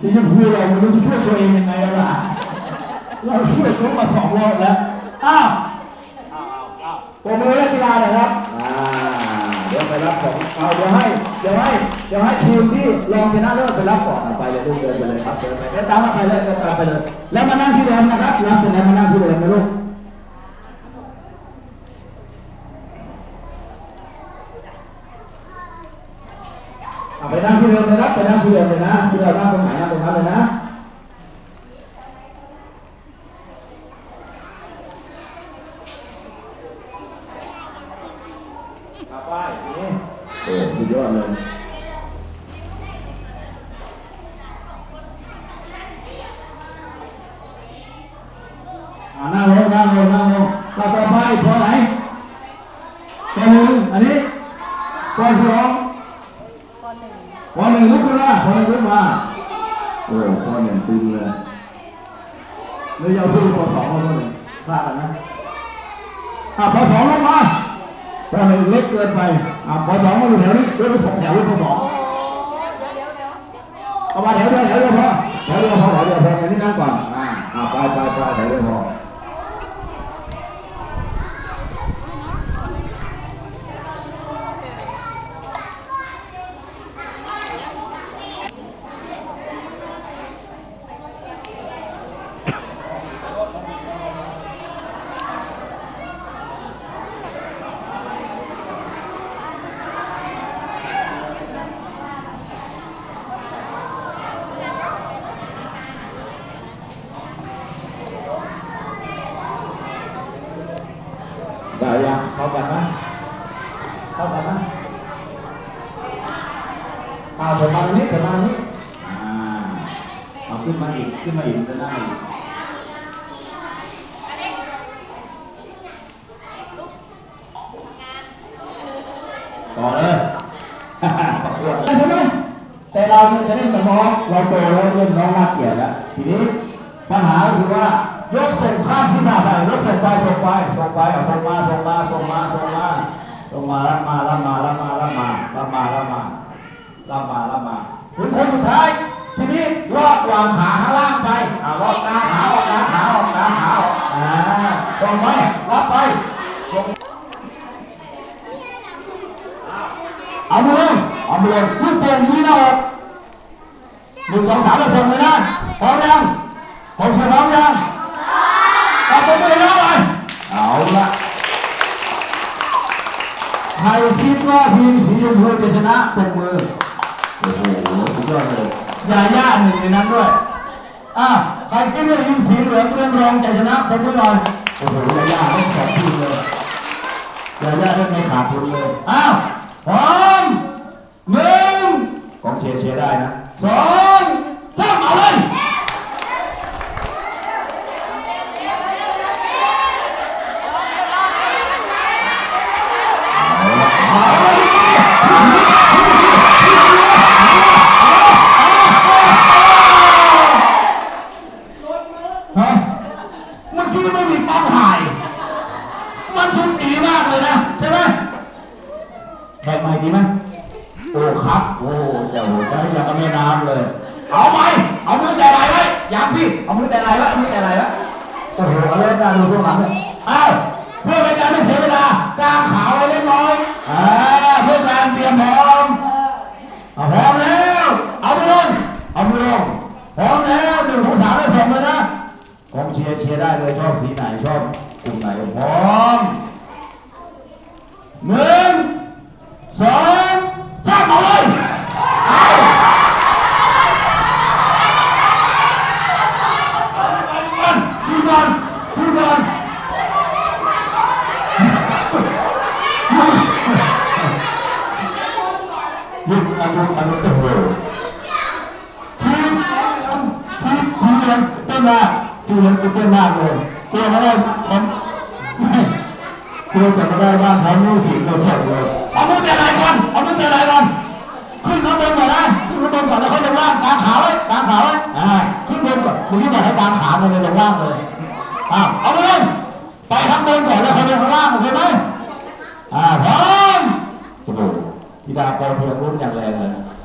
สีชมพูเราไม่รู้จะช่วยตัวเองยังไงแล้วล่ะเราช่วยเขามาสองรอบแล้ว อ้าวผมมือเล่นกีฬาหน่อยครับอ่าเดี๋ยวไปรับของเอาเดี๋ยวให้ เดี๋ยวให้ เดี๋ยวให้ทีมที่รองชนะเลิศไปรับก่อนไปเลยลูกเดินไปเลยครับเดินไปเดินตามมาไปเลยเดินตามไปเลย แล้วมานั่งที่เดิมนะครับรับเสร็จแล้วมานั่งที่เดิมนะลูก เอา ไปนั่งที่เดิมเลยนะไปนั่งที่เดิมเลยนะที่เรานั่งตรงไหนนั่งตรงนั้นเลยนะเอาไปนี่เออสุดยอดเลยอ่านั่งลงนั่งลงนั่งลงต่อต่อไปพอไหนตัวหนึ่งอันนี้ตัวสอง พอหนึ่งลุกขึ้นมาพอหนึ่งลุกมาโอ้พอหนึ่งตึงเลยเลยเอาสู้พอสองพอหนึ่งพลาดนะอะพอสองลงมาพอหนึ่งเล็กเกินไปอะพอสองมาอยู่แถวนี้เดินไปสองแถวเลยพอสองเอามาแถวเดียวแถวเดียวพอแถวเดียวพอแถวเดียวพอแถวนี้นั่งก่อนอะอะไปไปไปแถวเดียวพอ กันนะเข้ากันนะอ่าเดี๋ยวมาตรงนี้เดี๋ยวมาตรงนี้อ่าเอาขึ้นมาอีกขึ้นมาอีกจะได้อีกต่อเลยประกวดใช่ไหมแต่เราเนี่ยจะเล่นกับน้องเราโตแล้วเล่นน้องน่าเกลียดแล้วทีนี้ปัญหาก็คือว่า ยกส่งข้ามที่สาไปยกส่งไปส่งไปส่งไปเอาส่งมาส่งมาส่งมาส่งมาส่งมารับมารับมารับมารับมารับมารับมารับมารับมาถึงคนสุดท้ายทีนี้ลอดวางขาข้างล่างไปอ่าลอดกลางขาออกกลางขาออกกลางขาออกอ่าตรงไปรับไปลงเอามือลงเอามือลงลูกโป่งที่หน้าอกหนึ่งสองสามแล้วส่งเลยนะพร้อมยังผมพร้อมยังตอบมือแล้วไปเอาละใครคิดว่าทีมสีชมพูจะชนะตบมือ โอ้โหสุดยอดเลยยาย่าหนึ่งในนั้นด้วย อะใครคิดว่าทีมสีเหลืองเรืองรองจะชนะตบมือหน่อยโอ้โหยาย่าต้องสองทีมเลยยาย่าเล่นไม่ขาดทุนเลย อ้าวพร้อมหนึ่งกองเชียร์เชียร์ได้นะสอง มันชุดดีมากเลยนะ ใช่ไหมแขกใหม่ดีไหมโอ้ครับ โอ้เจ้าจะให้ยังกับแม่น้ำเลย เอาไปเอามือแต่ไหนไว้ยังสิเอามือแต่ไหนไว้เมือแต่ไหนไว้โอ้โหเล่นการดูพวกหลังเลยอ้าวเพื่อเป็นการไม่เสียเวลากางขาวไว้เล็กน้อยอ่าเพื่อการเตรียมพร้อมเอาพร้อมแล้ว เอามือลงเอามือลงพร้อมแล้วหนึ่งสองสามแล้วส่งเลยนะ กองเชียร์เชียร์ได้เลยชอบสีไหนชอบกลุ่มไหนพร้อมหนึ่งสองสามเอาเลยเอาดูก่อนดูก่อน หยุดอันนู้นอันนู้นโอ้โหทีมทีมทีมเรียนเต้นมาทีมเรียนเต้นมากเลยเต้นมาได้ผมไม่เต้นแต่ไม่ได้บ้านเขาไม่สิเราสดเลยเอามือแต่ไหนก่อนเอามือแต่ไหนก่อนขึ้นข้างบนก่อนนะขึ้นข้างบนก่อนแล้วค่อยลงล่างกางขาไว้กางขาไว้อ่าขึ้นบนก่อนคุณที่บอกให้กางขามันเลยลงล่างเลยอ่าเอาไปเลยไปข้างบนก่อนแล้วค่อยลงข้างล่างโอเคไหมอ่าพร้อม tidak apa-apa pun yang lain-lain.